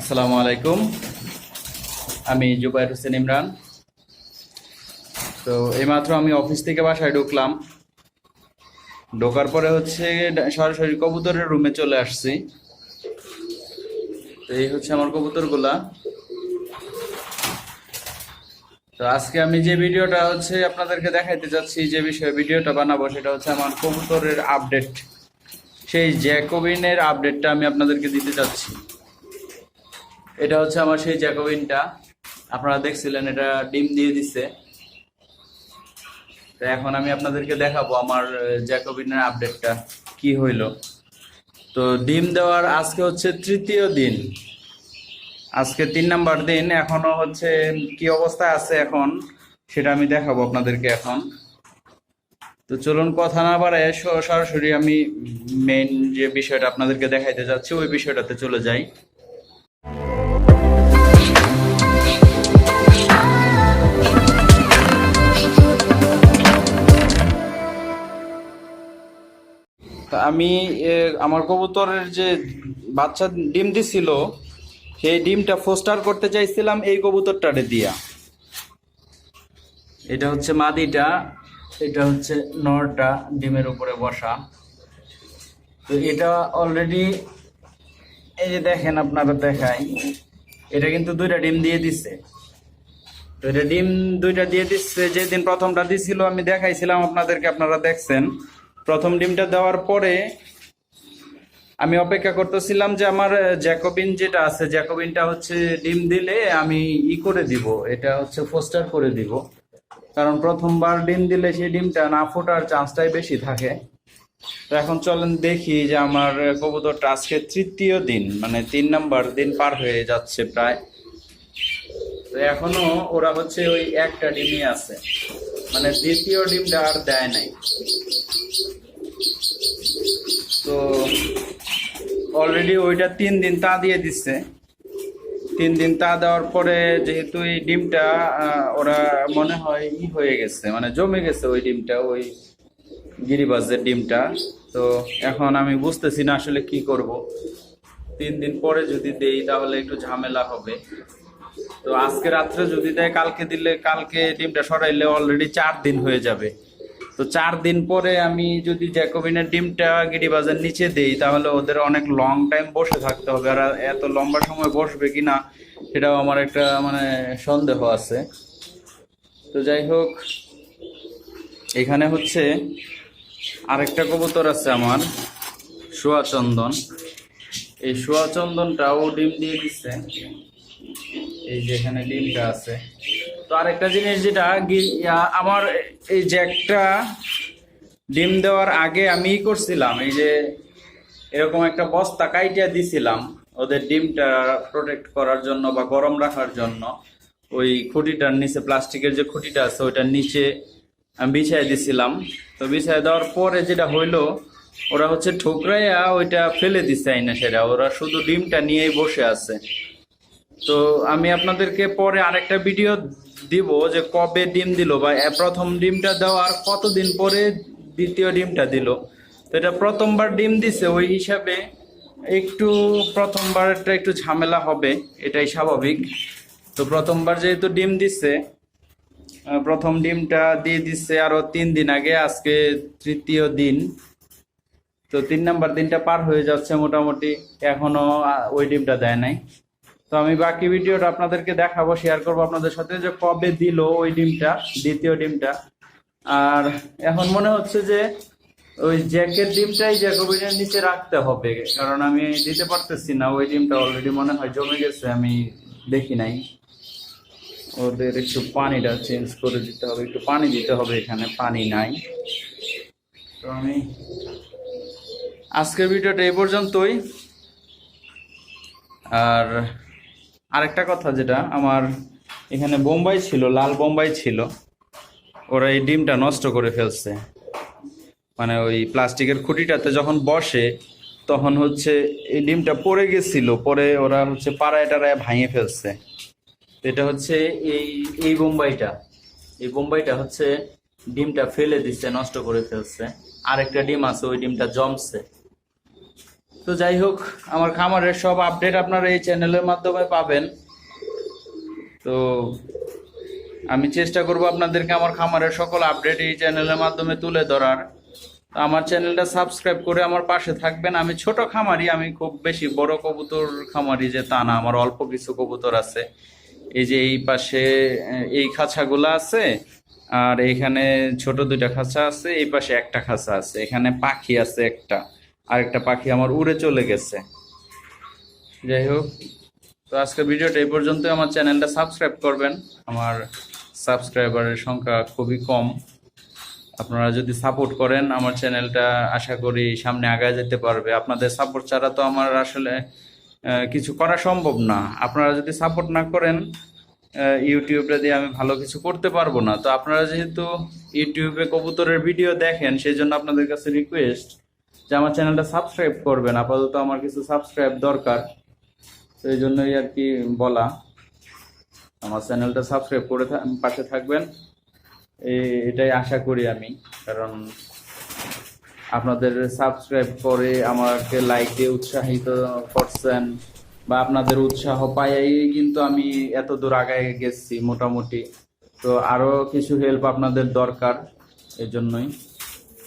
আসসালামু আলাইকুম। আমি জুবাইর হোসেন ইমরান। তো এইমাত্র আমি অফিস থেকে বাসায় ঢুকলাম। ঢোকার পরে হচ্ছে সরাসরি কবুতরের রুমে চলে আসছি। তো এই হচ্ছে আমার কবুতরগুলা। তো আজকে আমি যে ভিডিওটা হচ্ছে আপনাদেরকে দেখাইতে যাচ্ছি, যে বিষয়ে ভিডিওটা বানাবো, সেটা হচ্ছে আমার কবুতরের আপডেট। সেই জ্যাকোবিনের আপডেটটা আমি আপনাদেরকে দিতে চাচ্ছি এটা হচ্ছে আমার সেই জ্যাকোবিনটা। আপনারা দেখছিলেন, এটা ডিম দিয়ে দিছে। তো এখন আমি আপনাদেরকে দেখাবো আমার জ্যাকোবিনের আপডেটটা কি হইল। তো ডিম দেওয়ার আজকে হচ্ছে তৃতীয় দিন। আজকে তিন নাম্বার দিন, এখনও হচ্ছে কি অবস্থায় আছে এখন, সেটা আমি দেখাবো আপনাদেরকে এখন। তো চলুন কথা না বাড়ায় স- সরাসরি আমি মেইন যে বিষয়টা আপনাদেরকে দেখাইতে যাচ্ছি, ওই বিষয়টাতে চলে যাই। আমি আমার কবুতরের যে বাচ্চা ডিম দিছিল, সেই ডিমটা ফোস্টার করতে চাইছিলাম এই কবুতরটারে দিয়া। এটা হচ্ছে মাদিটা, এটা হচ্ছে নরটা ডিমের উপরে বসা। তো এটা অলরেডি এই যে দেখেন আপনারা দেখাই, এটা কিন্তু দুইটা ডিম দিয়ে দিচ্ছে তো এটা ডিম দুইটা দিয়ে দিচ্ছে যেদিন প্রথমটা দিছিল আমি দেখাইছিলাম আপনাদেরকে, আপনারা দেখছেন। প্রথম ডিমটা দেওয়ার পরে আমি অপেক্ষা করতেছিলাম যে আমার জ্যাকোবিন যেটা আছে, জ্যাকোবিনটা হচ্ছে ডিম দিলে আমি ই করে দিব, এটা হচ্ছে ফোস্টার করে দিব। কারণ প্রথমবার ডিম দিলে সেই ডিমটা না ফোটার চান্সটাই বেশি থাকে। তো এখন চলেন দেখি যে আমার কবুতরটা আজকে তৃতীয় দিন মানে তিন নাম্বার দিন পার হয়ে যাচ্ছে প্রায়। তো এখনও ওরা হচ্ছে ওই একটা ডিমই আছে। মানে দ্বিতীয় ডিমটা আর দেয় নাই। তো অলরেডি ওইটা তিন দিন তা দিয়ে দিচ্ছে। তিন দিন তা দেওয়ার পরে যেহেতু এই ডিমটা ওরা মনে হয় ই হয়ে গেছে মানে জমে গেছে ওই ডিমটা, ওই গিরিবাজের ডিমটা। তো এখন আমি বুঝতেছি না আসলে কি করব। তিন দিন পরে যদি দেই তাহলে একটু ঝামেলা হবে। তো আজকে রাত্রে যদি দেয়, কালকে দিলে, কালকে ডিমটা সরাইলে অলরেডি চার দিন হয়ে যাবে। তো চার দিন পরে আমি যদি জ্যাকোবিনের ডিমটা গিরিবাজের নিচে দেই, তাহলে ওদের অনেক লং টাইম বসে থাকতে হবে। আর এত লম্বা সময় বসবে কিনা, সেটাও আমার একটা মানে সন্দেহ আছে। তো যাই হোক, এখানে হচ্ছে আরেকটা কবুতর আছে আমার সোয়া চন্দন এই সোয়া চন্দনটাও ডিম দিয়ে দিচ্ছে এই যে এখানে ডিমটা আছে। তো আরেকটা জিনিস যেটা আমার এই যে একটা ডিম দেওয়ার আগে আমি করছিলাম, এই যে এরকম একটা বস্তা কাইটিয়া দিছিলাম ওদের ডিমটা প্রোটেক্ট করার জন্য বা গরম রাখার জন্য। ওই খুঁটিটার নিচে, প্লাস্টিকের যে খুঁটিটা আছে, ওইটার নিচে আমি বিছাই দিছিলাম। তো বিছাই দেওয়ার পরে যেটা হইল, ওরা হচ্ছে ঠোকরাইয়া ওইটা ফেলে দিছে আইনা সেটা ওরা শুধু ডিমটা নিয়েই বসে আছে। তো আমি আপনাদেরকে পরে আরেকটা ভিডিও দিব যে কবে ডিম দিল বা প্রথম ডিমটা দেওয়ার কতদিন পরে দ্বিতীয় ডিমটা দিল। তো এটা প্রথমবার ডিম দিছে, ওই হিসাবে একটু প্রথমবারটা একটু ঝামেলা হবে, এটাই স্বাভাবিক। তো প্রথমবার যেহেতু ডিম দিচ্ছে প্রথম ডিমটা দিয়ে দিচ্ছে আরও তিন দিন আগে, আজকে তৃতীয় দিন। তো তিন নাম্বার দিনটা পার হয়ে যাচ্ছে মোটামুটি, এখনও ওই ডিমটা দেয় নাই। তো আমি বাকি ভিডিওটা আপনাদেরকে দেখাবো শেয়ার করব আপনাদের সাথে যে কবে দিল ওই ডিমটা, দ্বিতীয় ডিমটা। আর এখন মনে হচ্ছে যে ওই জ্যাকের ডিমটাই জ্যাকোবিনের নিচে রাখতে হবে, কারণ আমি দিতে পারতেছি না, ওই ডিমটা অলরেডি মনে হয় জমে গেছে, আমি দেখি নাই। ওদের একটু পানিটা চেঞ্জ করে দিতে হবে, একটু পানি দিতে হবে এখানে, পানি নাই। তো আমি আজকের ভিডিওটা এই পর্যন্তই। আর আরেকটা কথা যেটা আমার এখানে বোম্বাই ছিল, লাল বোম্বাই ছিল, ওরা এই ডিমটা নষ্ট করে ফেলছে। মানে ওই প্লাস্টিকের খুঁটিটাতে যখন বসে, তখন হচ্ছে এই ডিমটা পড়ে গেছিল, পরে ওরা হচ্ছে পাড়ায় টাড়ায় ভাঙিয়ে ফেলছে। এটা হচ্ছে এই এই বোম্বাইটা। এই বোম্বাইটা হচ্ছে ডিমটা ফেলে দিচ্ছে নষ্ট করে ফেলছে। আরেকটা ডিম আছে, ওই ডিমটা জমছে। তো যাই হোক, আমার খামারের সব আপডেট আপনারা এই চ্যানেলের মাধ্যমে পাবেন। তো আমি চেষ্টা করব আপনাদেরকে আমার খামারের সকল আপডেট এই চ্যানেলের মাধ্যমে তুলে ধরার। তো আমার চ্যানেলটা সাবস্ক্রাইব করে আমার পাশে থাকবেন। আমি ছোট খামারি, আমি খুব বেশি বড় কবুতর খামারি যে তা না, আমার অল্প কিছু কবুতর আছে। এই যে এই পাশে এই খাঁচাগুলো আছে, আর এইখানে ছোট দুইটা খাঁচা আছে, এই পাশে একটা খাঁচা আছে, এখানে পাখি আছে একটা। আর একটা পাখি আমার উড়ে চলে গেছে। যাই হোক তো আজকে ভিডিওটা এই পর্যন্ত আমার চ্যানেলটা সাবস্ক্রাইব করবেন। আমার সাবস্ক্রাইবারের সংখ্যা খুবই কম। আপনারা যদি সাপোর্ট করেন, আমার চ্যানেলটা আশা করি সামনে আগায় যেতে পারবে। আপনাদের সাপোর্ট ছাড়া তো আমার আসলে কিছু করা সম্ভব না। আপনারা যদি সাপোর্ট না করেন ইউটিউবটা দিয়ে আমি ভালো কিছু করতে পারব না। তো আপনারা যেহেতু ইউটিউবে কবুতরের ভিডিও দেখেন সেই জন্য আপনাদের কাছে রিকোয়েস্ট যে আমার চ্যানেলটা সাবস্ক্রাইব করবেন, আপাতত আমার কিছু সাবস্ক্রাইব দরকার। তো এই জন্যই আর কি বলা। আমার চ্যানেলটা সাবস্ক্রাইব করে পাশে থাকবেন। এটাই আশা করি আমি। কারণ আপনাদের সাবস্ক্রাইব করে আমাকে লাইক দিয়ে উৎসাহিত করছেন বা আপনাদের উৎসাহ পাইয়াই কিন্তু আমি এত দূর আগায় গেছি মোটামুটি। তো আরও কিছু হেল্প আপনাদের দরকার এই জন্যই